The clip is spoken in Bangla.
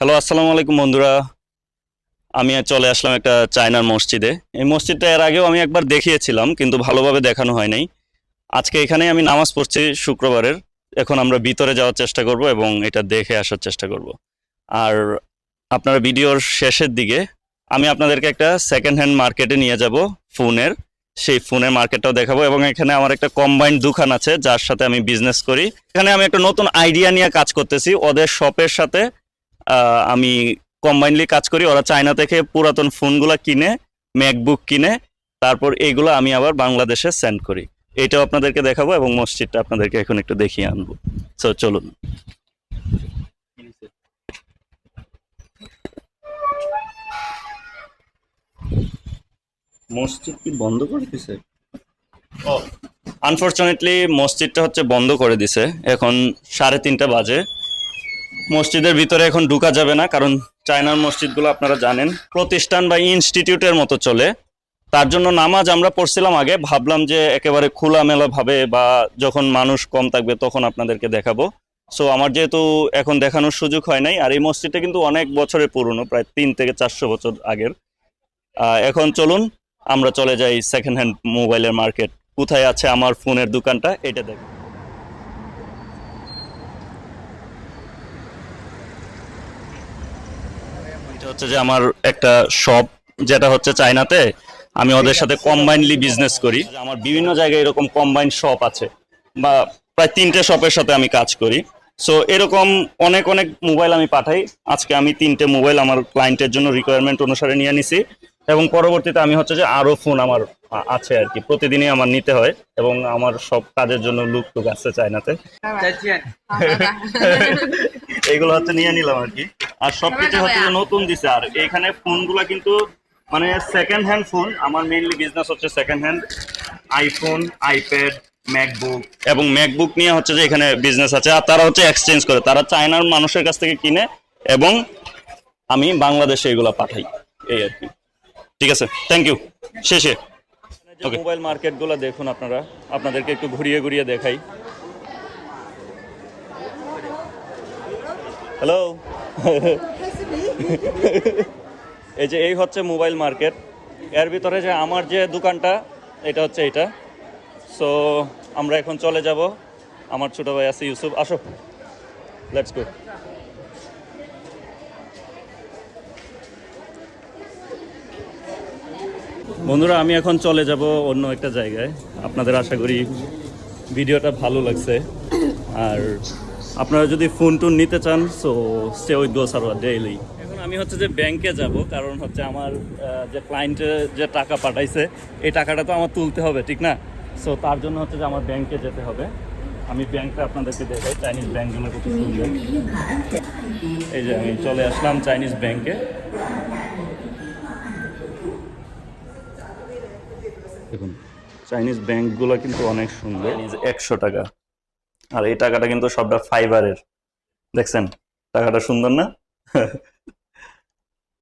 হ্যালো আসসালামু আলাইকুম বন্ধুরা। আমি চলে আসলাম একটা চায়নার মসজিদে। এই মসজিদটা এর আগেও আমি একবার দেখিয়েছিলাম, কিন্তু ভালোভাবে দেখানো হয় নাই। আজকে এখানে আমি নামাজ পড়ছি শুক্রবারের। এখন আমরা ভিতরে যাওয়ার চেষ্টা করব এবং এটা দেখে আসার চেষ্টা করব। আর আপনার ভিডিওর শেষের দিকে, আমি আপনাদেরকে একটা সেকেন্ড হ্যান্ড মার্কেটে নিয়ে যাব, ফোনের। সেই ফোনের মার্কেটটাও দেখাবো এবং এখানে আমার একটা কম্বাইন্ড দোকান আছে, যার সাথে আমি বিজনেস করি। এখানে আমি একটা নতুন আইডিয়া নিয়ে কাজ করতেছি। ওদের শপের সাথে আমি কম্বাইনলি কাজ করি। ওরা চায়না থেকে পুরাতন ফোনগুলো কিনে ম্যাকবুক কিনে তারপর এইগুলো আমি আবার বাংলাদেশে সেন্ড করি। এটাও আপনাদেরকে দেখাবো এবং মসজিদটা আপনাদেরকে এখন একটু দেখিয়ে আনব। সো চলুন। মসজিদ কি বন্ধ করে দিছে? আনফর্চুনেটলি মসজিদটা হচ্ছে বন্ধ করে দিছে। এখন সাড়ে তিনটা বাজে। মসজিদের ভিতরে এখন ঢুকা যাবে না, কারণ চায়নার মসজিদগুলো আপনারা জানেন। প্রতিষ্ঠান বা ইনস্টিটিউটের মতো চলে। তার জন্য নামাজ আমরা পড়ছিলাম আগে, ভাবলাম যে একেবারে খোলামেলা ভাবে বা যখন মানুষ কম থাকবে তখন আপনাদেরকে দেখাবো। সো আমার যেহেতু এখন দেখানোর সুযোগ হয় নাই, আর এই মসজিদটা কিন্তু অনেক বছরের পুরনো, প্রায় তিন থেকে চারশো বছর আগের। এখন চলুন, আমরা চলে যাই সেকেন্ড হ্যান্ড মোবাইলের মার্কেট কোথায় আছে আমার ফোনের দোকানটা, এটা দেখ এটা হচ্ছে যে আমার একটা শপ যেটা হচ্ছে চায়নাতে। আমি ওদের সাথে কম্বাইনলি বিজনেস করি। আমার বিভিন্ন জায়গায় এরকম কম্বাইন শপ আছে বা প্রায় তিনটে শপের সাথে আমি কাজ করি। সো এরকম অনেক অনেক মোবাইল আমি পাঠাই। আজকে আমি তিনটে মোবাইল আমার ক্লায়েন্টের জন্য রিকোয়ারমেন্ট অনুসারে নিয়ে নিছি এবং পরবর্তীতে আমি হচ্ছে যে আরও ফোন আমার আছে আর কি। প্রতিদিনই আমার নিতে হয় এবং আমার সব কাজের জন্য লুক টুক আছে চায়নাতে。এগুলো হচ্ছে নিয়ে নিলাম আর কি। আর সবকিছু হচ্ছে যে নতুন দিছে। আর এখানে ফোনগুলো কিন্তু মানে সেকেন্ড হ্যান্ড ফোন আমার মেইনলি বিজনেস হচ্ছে second hand iPhone iPad MacBook এবং ম্যাকবুক নিয়ে হচ্ছে যে এখানে বিজনেস আছে। আর তারা হচ্ছে এক্সচেঞ্জ করে। তারা চায়নার মানুষের কাছ থেকে কিনে এবং আমি বাংলাদেশে এগুলো পাঠাই। এই আর কি। ঠিক আছে? থ্যাংক ইউ শেষে। মোবাইল মার্কেটগুলো দেখুন আপনারা। আপনাদেরকে একটু ঘুরিয়ে ঘুরিয়ে দেখাই। হ্যালো এই যে এই হচ্ছে মোবাইল মার্কেট। এর ভিতরে যে আমার যে দোকানটা, এটা হচ্ছে এটা সো আমরা এখন চলে যাব। আমার ছোট ভাই আছে ইউসুফ। আসো। লেটস গো বন্ধুরা, আমি এখন চলে যাব অন্য একটা জায়গায়। আপনাদের আশা করি ভিডিওটা ভালো লাগছে। আর আপনারা যদি ফোন টোন নিতে চান so stay with go Sarowar daily এখন আমি হচ্ছে যে ব্যাংকে যাব কারণ হচ্ছে আমার যে ক্লায়েন্টে যে টাকা পাঠাইছে এই টাকাটা তো আমার তুলতে হবে ঠিক না? সো তার জন্য হচ্ছে যে আমার ব্যাংকে যেতে হবে। আমি ব্যাংকটা আপনাদেরকে দেখাই চাইনিজ ব্যাংকগুলো কত সুন্দর। এই যে আমি চলে আসলাম চাইনিজ ব্যাংকে দেখুন চাইনিজ ব্যাংকগুলো কিন্তু অনেক সুন্দর। একশো টাকা। আর এই টাকাটা কিন্তু সবটা ফাইবারের দেখছেন? টাকাটা সুন্দর না?